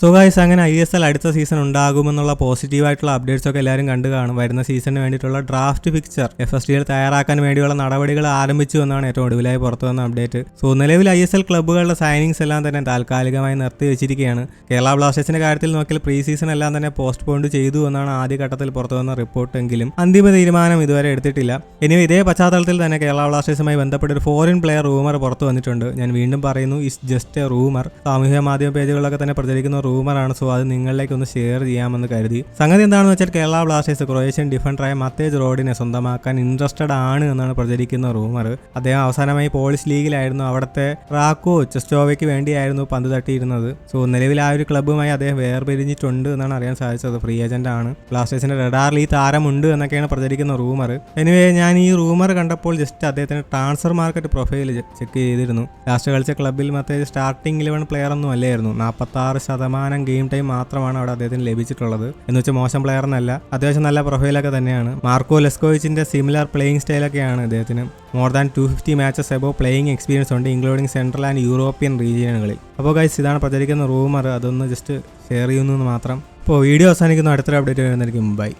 So guys അങ്ങനെ I S L അടുത്ത season ഉണ്ടാകുമെന്നുള്ള പോസിറ്റീവായിട്ടുള്ള അപ്ഡേറ്റ്സ് ഒക്കെ എല്ലാവരും കണ്ടു കാണും. വരുന്ന സീസണിന് വേണ്ടിയിട്ടുള്ള ഡ്രാഫ്റ്റ് പിക്ചർ എഫ് എസ് ഡിയിൽ തയ്യാറാക്കാൻ വേണ്ടിയുള്ള നടപടികൾ ആരംഭിച്ചു എന്നാണ് ഏറ്റവും ഒടുവിലായി പുറത്തു വന്ന അപ്ഡേറ്റ് സോ നിലവിൽ ഐ എസ് എൽ ക്ലബ്ബുകളുടെ സൈനിങ്സ് എല്ലാം തന്നെ താൽക്കാലികമായി നിർത്തി വെച്ചിരിക്കുകയാണ്. കേരള ബ്ലാസ്റ്റേഴ്സിന്റെ കാര്യത്തിൽ നോക്കിയാൽ പ്രീ സീസൺ എല്ലാം തന്നെ പോസ്റ്റ് പോസ്റ്റ്പോണ്ട് ചെയ്തു എന്നാണ് ആദ്യഘട്ടത്തിൽ പുറത്തു വന്ന റിപ്പോർട്ട് എങ്കിലും അന്തിമ തീരുമാനം ഇതുവരെ എടുത്തിട്ടില്ല. ഇനി ഇതേ പശ്ചാത്തലത്തിൽ തന്നെ കേരള ബ്ലാസ്റ്റേഴ്സുമായി ബന്ധപ്പെട്ട ഒരു ഫോറിൻ പ്ലെയർ റൂമർ പുറത്തു വന്നിട്ടുണ്ട്. ഞാൻ വീണ്ടും പറയുന്നു ഇസ് ജസ്റ്റ് എ റൂമർ സാമൂഹ്യ മാധ്യമ പേജുകളൊക്കെ തന്നെ പ്രചരിക്കുന്ന റൂമറാണ്. സോ അത് നിങ്ങളിലേക്ക് ഒന്ന് ഷെയർ ചെയ്യാമെന്ന് കരുതി. സംഗതി എന്താണെന്ന് വെച്ചാൽ കേരള ബ്ലാസ്റ്റേഴ്സ് ക്രൊയേഷ്യൻ ഡിഫൻഡറായ മത്തേജ് റോഡിനെ സ്വന്തമാക്കാൻ ഇൻട്രസ്റ്റഡ് ആണ് എന്നാണ് പ്രചരിക്കുന്ന റൂമർ. അദ്ദേഹം അവസാനമായി പോളിഷ് ലീഗിലായിരുന്നു. അവിടുത്തെ റാക്കോ ചെസ്റ്റോവയ്ക്ക് വേണ്ടിയായിരുന്നു പന്ത് തട്ടിയിരുന്നത്. സോ നിലവിൽ ആ ഒരു ക്ലബ്ബുമായി അദ്ദേഹം വേർപിരിഞ്ഞിട്ടുണ്ട് എന്നാണ് അറിയാൻ സാധിച്ചത്. ഫ്രീ ഏജന്റ് ആണ്. ബ്ലാസ്റ്റേഴ്സിന്റെ റഡാറിൽ ഈ താരമുണ്ട് എന്നൊക്കെയാണ് പ്രചരിക്കുന്ന റൂമർ. എനിവേ ഞാൻ ഈ റൂമർ കണ്ടപ്പോൾ ജസ്റ്റ് അദ്ദേഹത്തിന്റെ ട്രാൻസ്ഫർ മാർക്കറ്റ് പ്രൊഫൈൽ ചെക്ക് ചെയ്തിരുന്നു. ലാസ്റ്റ് കളിച്ച ക്ലബ്ബിൽ മറ്റേ സ്റ്റാർട്ടിംഗ് ഇലവൻ പ്ലെയർ ഒന്നും അല്ലായിരുന്നു. നാൽപ്പത്തി ആറ് ശതമാനം ഗെയിം ടൈം മാത്രമാണ് അവിടെ അദ്ദേഹത്തിന് ലഭിച്ചിട്ടുള്ളത്. എന്ന് വെച്ചാൽ മോശം പ്ലെയർ എന്നല്ല അത്യാവശ്യം നല്ല പ്രൊഫൈലൊക്കെ തന്നെയാണ്. മാർക്കോ ലെസ്കോവിച്ചിന്റെ സിമിലർ പ്ലേയിങ് സ്റ്റൈലൊക്കെയാണ് അദ്ദേഹത്തിന്. More than two fifty matches above playing experience ഉണ്ട് ഇൻക്ലൂഡിംഗ് സെൻട്രൽ ആൻഡ് യൂറോപ്യൻ റീജിയനുകളിൽ അപ്പോൾ ഗൈസ് ഇതാണ് പ്രചരിക്കുന്ന റൂമർ അതൊന്ന് ജസ്റ്റ് ഷെയർ ചെയ്യുന്നു മാത്രം. അപ്പോൾ വീഡിയോ അവസാനിക്കുന്നു. അടുത്തൊരു അപ്ഡേറ്റ് വരുന്നതായിരിക്കും. ബൈ